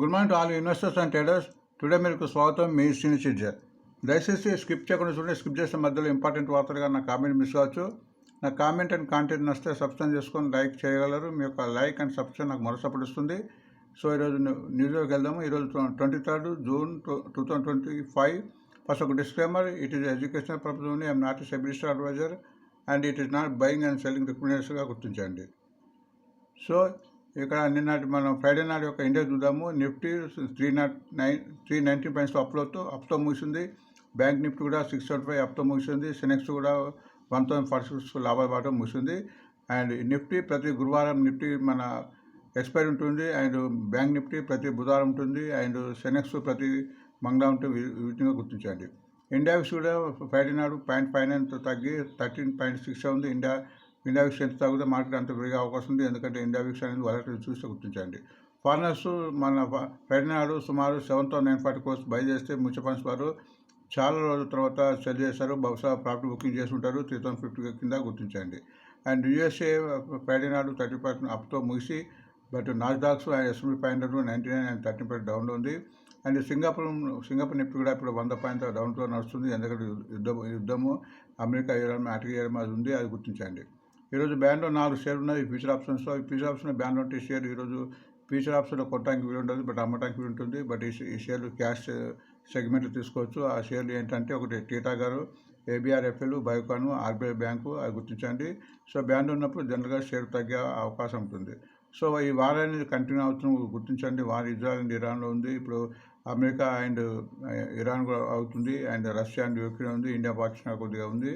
Good morning to all investors and traders. Today మీకు స్వాగతం. మీ సీని సిటిజన్ దయచేసి స్కిప్ చేయకుండా చూడండి. స్కిప్ చేసిన మధ్యలో ఇంపార్టెంట్ వార్తలుగా నా కామెంట్ మిస్ కావచ్చు. నా కామెంట్ అండ్ కాంటెంట్ నచ్చితే సబ్స్క్రైబ్ చేసుకొని లైక్ చేయగలరు. మీ యొక్క లైక్ అండ్ సబ్స్క్రైబ్ నాకు మరో ఇస్తుంది. సో ఈరోజు న్యూస్లోకి వెళ్దాము. ఈరోజు twenty third June two thousand twenty five. First ఒక disclaimer it is educational purpose only I'm not SEBI lister adviser and it is not buying and selling రికమెండేషన్గా గుర్తించండి. సో ఇక్కడ నిన్నటి మనం ఫ్రైడే నాడు యొక్క ఇండియా చూద్దాము. Nifty three naught nine three ninety points అప్లోతో అప్తో ముగిసింది. బ్యాంక్ నిఫ్టీ కూడా సిక్స్ సెవెంటీ ఫైవ్ అప్తో ముగిసింది. సెనెక్స్ కూడా వన్ థౌసండ్ ఫార్టీ సిక్స్ లాభాల పాటు ముగిసింది. అండ్ నిఫ్టీ ప్రతి గురువారం నిఫ్టీ మన ఎక్స్పైరీ ఉంటుంది. అండ్ బ్యాంక్ నిఫ్టీ ప్రతి బుధవారం ఉంటుంది. అండ్ సెనెక్స్ ప్రతి మంగళవారం ఉంటుంది. విధంగా గుర్తించండి. ఇండియా కూడా ఫ్రైడే నాడు పాయింట్ ఫైవ్ నైన్ తగ్గి థర్టీన్ పాయింట్ సిక్స్ ఉంది. ఇండియా ఇండియా విక్స్ ఎంత తగ్గితే మార్కెట్ అంత పెరిగే అవకాశం ఉంది. ఎందుకంటే ఇండియా విక్స్ అనేది వాలటిల్ చూస్తే గుర్తించండి. ఫారినర్స్ మన ఫ్రైడే సుమారు seven thousand nine forty crores buy చేస్తే మ్యూచువల్ ఫండ్స్ వారు చాలా రోజుల తర్వాత సెల్ చేశారు. బహుశా ప్రాఫిట్ బుకింగ్ చేసి ఉంటారు త్రీ థౌసండ్ ఫిఫ్టీ కింద గుర్తించండి. అండ్ యూఎస్ఏ ఫ్రైడే నాడు థర్టీ పర్సెంట్ అప్తో ముగిసి but Nasdaq's and S and P five hundred ninety nine and thirty percent డౌన్లో ఉంది. అండ్ సింగపూర్ సింగపూర్ నిఫ్టీ కూడా ఇప్పుడు వంద పాయింట్ డౌన్తో నడుస్తుంది. ఎందుకంటే యుద్ధం యుద్ధము అమెరికా ఇరాన్ అటక ఇరాన్ అది ఉంది. అది గుర్తించండి. ఈరోజు బ్యాండ్లో నాలుగు షేర్లు ఉన్నాయి. ఫ్యూచర్ ఆప్షన్స్లో ఈ ఫ్యూచర్ ఆప్షన్ బ్యాండ్ ఉంటే షేర్ ఈరోజు ఫ్యూచర్ ఆప్షన్లో కొట్టడానికి వీలు ఉంటుంది బట్ అమ్మటానికి వీలు ఉంటుంది. బట్ ఈ షేర్లు క్యాష్ సెగ్మెంట్లు తీసుకోవచ్చు. ఆ షేర్లు ఏంటంటే ఒకటి టీటా గారు ఏబిఆర్ఎఫ్ఎల్ బయోకాను ఆర్బీఐ బ్యాంకు అది గుర్తించండి. సో బ్యాండ్ ఉన్నప్పుడు జనరల్గా షేర్ తగ్గే అవకాశం ఉంటుంది. సో ఈ వార్ అనేది కంటిన్యూ అవుతుంది గుర్తించండి. వార్ ఇజ్రాయల్ అండ్ ఇరాన్లో ఉంది. ఇప్పుడు అమెరికా అండ్ ఇరాన్ కూడా అవుతుంది. అండ్ రష్యా అండ్ యూక్రెయిన్ ఉంది. ఇండియా పాకిస్తాన్ కొద్దిగా ఉంది.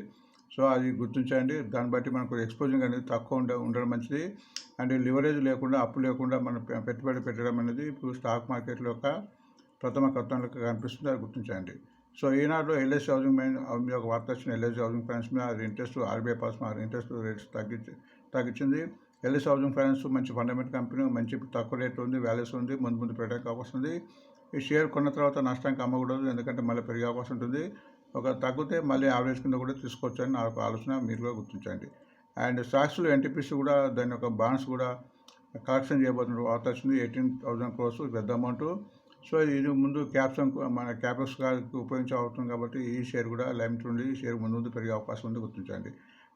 సో అది గుర్తించండి దాన్ని బట్టి మనకు ఎక్స్పోజింగ్ అనేది తక్కువ ఉండ ఉండడం మంచిది. అండ్ లివరేజ్ లేకుండా అప్పు లేకుండా మనం పెట్టుబడి పెట్టడం అనేది ఇప్పుడు స్టాక్ మార్కెట్లో యొక్క ప్రథమ కర్తంలో కనిపిస్తుంది. అది గుర్తించండి సో ఈనాడు ఎల్ఐసి హౌసింగ్ మీద ఒక వార్త వచ్చిన ఎల్ఐసి హౌసింగ్ ఫైనాన్స్ మీద అది ఇంట్రెస్ట్ ఆర్బీఐ పాస్ మా ఇంట్రెస్ట్ రేట్స్ తగ్గించి తగ్గించింది. ఎల్ఐసి హౌసింగ్ ఫైనాన్స్ మంచి ఫండమెంట్ కంపెనీ మంచి తక్కువ రేట్ ఉంది వాల్యూస్ ఉంది ముందు ముందు పెట్టడానికి అవకాశం ఉంది. ఈ షేర్ కొన్న తర్వాత నష్టానికి అమ్మకూడదు ఎందుకంటే మళ్ళీ పెరిగే అవకాశం ఉంటుంది. ఒక తగ్గితే మళ్ళీ యావరేజ్ కింద కూడా తీసుకోవచ్చు అని నాకు ఆలోచన మీరు కూడా గుర్తించండి. అండ్ స్టాక్స్లో ఎన్టీపీసీ కూడా దాని యొక్క బాండ్స్ కూడా కలెక్షన్ చేయబోతున్న వార్త వచ్చింది ఎయిటీన్ థౌసండ్ క్రోర్స్ పెద్ద అమౌంట్ సో ఇది ముందు క్యాప్షన్ మన క్యాపెక్స్ గారికి ఉపయోగించే అవుతుంది కాబట్టి ఈ షేర్ కూడా లైమిట్ ఉండి ఈ షేర్ ముందు ముందు పెరిగే అవకాశం ఉంది గుర్తించండి.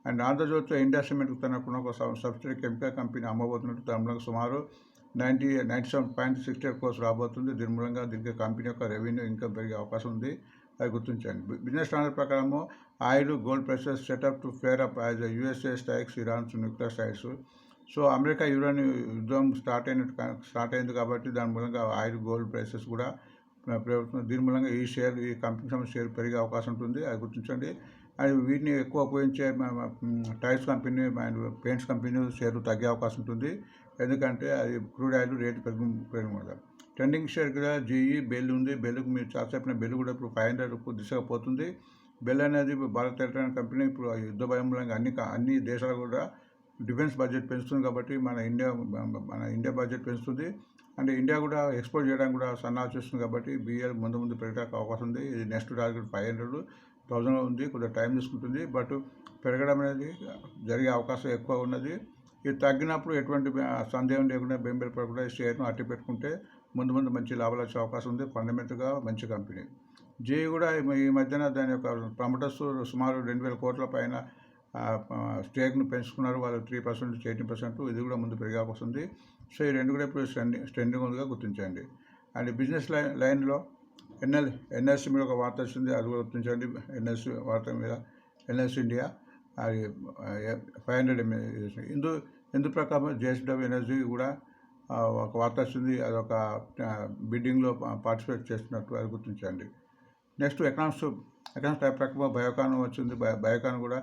అండ్ ఆంధ్రజ్యోతిలో ఇండియా తనకున్న ఒక సబ్సిడీ కెమికల్ కంపెనీ అమ్మబోతున్నట్టు దానిలో సుమారు ninety ninety seven point sixty crores crores రాబోతుంది. దీని మూలంగా దీనికి కంపెనీ యొక్క రెవెన్యూ ఇన్కమ్ పెరిగే అవకాశం ఉంది. అది గుర్తించండి. బిజినెస్ స్టాండర్డ్ ప్రకారము oil gold prices set up to flare up as USA strikes Iran's nuclear strikes. So America Iran యుద్ధం స్టార్ట్ అయినట్టు స్టార్ట్ అయింది కాబట్టి దాని మూలంగా ఆయిల్ గోల్డ్ ప్రైసెస్ కూడా పెరుగుతుంది దీని మూలంగా ఈ షేర్ ఈ కంపెనీ సంబంధించిన షేర్ పెరిగే అవకాశం ఉంటుంది. అది గుర్తించండి. అది వీటిని ఎక్కువ ఉపయోగించే tyres company and paints company షేర్లు తగ్గే అవకాశం ఉంటుంది. ఎందుకంటే అది క్రూడ్ ఆయిల్ రేటు పెరుగు పెరుగు ట్రెండింగ్ షేర్ కూడా జీఈ బెల్ ఉంది. బెల్కు మీరు చాలా చెప్పిన బెల్ కూడా ఇప్పుడు ఫైవ్ హండ్రెడ్ దిశగా పోతుంది. బెల్ అనేది భారత్ ఎలక్ట్రానిక్ కంపెనీ ఇప్పుడు యుద్ధ భయం మూలంగా అన్ని అన్ని దేశాలు కూడా డిఫెన్స్ బడ్జెట్ పెంచుతుంది కాబట్టి మన ఇండియా మన ఇండియా బడ్జెట్ పెంచుతుంది. అంటే ఇండియా కూడా ఎక్స్పోర్ట్ చేయడానికి కూడా సన్నాహం చేస్తుంది కాబట్టి బిఎల్ ముందు ముందు పెరగడానికి అవకాశం ఉంది. ఇది next target five hundred thousand ఉంది. కొంచెం టైం తీసుకుంటుంది. బట్ పెరగడం అనేది జరిగే అవకాశం ఎక్కువ ఉన్నది. ఇది తగ్గినప్పుడు ఎటువంటి సందేహం లేకుండా బెంబెల్ పడకుండా షేర్ను అట్టి పెట్టుకుంటే ముందు ముందు మంచి లాభాలు వచ్చే అవకాశం ఉంది. ఫండమెంటల్గా మంచి కంపెనీ. జే కూడా ఈ మధ్యన దాని యొక్క ప్రమోటర్స్ సుమారు రెండు వేల కోట్ల పైన స్టేక్ను పెంచుకున్నారు. వాళ్ళు త్రీ పర్సెంట్ ఎయిటీన్ పర్సెంట్ ఇది కూడా ముందు పెరిగే అవకాశం ఉంది. సో ఈ రెండు కూడా ఇప్పుడు స్టెండింగ్ స్టెండింగ్ ఉందిగా గుర్తించండి. అండ్ బిజినెస్ లైన్ లైన్లో ఎన్ఎల్ ఎన్ఎస్సీ మీద ఒక వార్త వచ్చింది. అది కూడా గుర్తించండి. ఎన్ఎస్సి వార్త మీద ఎన్ఎస్ ఇండియా అది ఫైవ్ హండ్రెడ్ ఇందు ఇందు ప్రకారం జేఎస్డబ్ల్యూ ఎనర్జీ కూడా ఒక వార్త వచ్చింది అదొక బిడ్డింగ్లో పార్టిసిపేట్ చేస్తున్నట్టు అది గుర్తించండి. నెక్స్ట్ ఎకనామిక్స్ ఎకనామిక్స్ టైప్ ప్రకారం బయోకాన్ వచ్చింది బయోకాన్ కూడా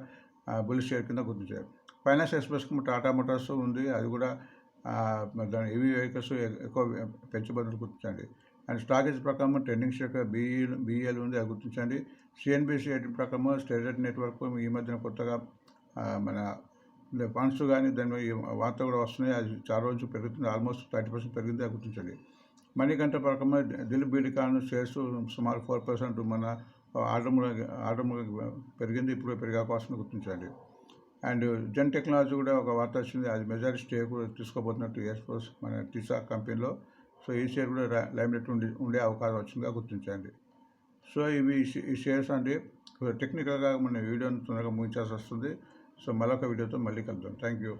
బుల్ షేర్ కింద గుర్తించారు. ఫైనాన్స్ ఎక్స్ప్రెస్ టాటా మోటార్స్ ఉంది అది కూడా దాని ఈవీ వెహికల్స్ ఎక్కువ పెంచబడులు గుర్తించండి. అండ్ స్టాకేజ్ ప్రకారం ట్రెండింగ్ షేర్ బీఈ బీఈఎల్ ఉంది అది గుర్తించండి. సిఎన్బిసి ప్రకారం స్టేట్ నెట్వర్క్ ఈ మధ్యన కొత్తగా మన ఫండ్స్ కానీ దాని వార్త కూడా వస్తున్నాయి. అది చాలా రోజు పెరుగుతుంది. ఆల్మోస్ట్ థర్టీ పర్సెంట్ పెరిగింది గుర్తించండి. మణికంఠ ప్రకారం దిల్ బీడికాన్ షేర్స్ సుమారు ఫోర్ పర్సెంట్ మన ఆర్డర్ ఆర్డర్ పెరిగింది. ఇప్పుడు పెరిగే అవకాశం గుర్తించండి. అండ్ జెన్ టెక్నాలజీ కూడా ఒక వార్త వచ్చింది. అది మెజారిటీ స్టేక్ తీసుకోబోతున్నట్టు ఎయిర్ ఫోర్స్ మన టీసా కంపెనీలో. సో ఈ షేర్ కూడా లైమ్లైట్ ఉండి ఉండే అవకాశం వచ్చిందిగా గుర్తించండి. సో ఇవి ఈ ఈ షేర్స్ అండి. టెక్నికల్గా మన వీడియోని తొందరగా ముగించాల్సి వస్తుంది. సో మరొక వీడియోతో మళ్ళీ కలుద్దాం. Thank you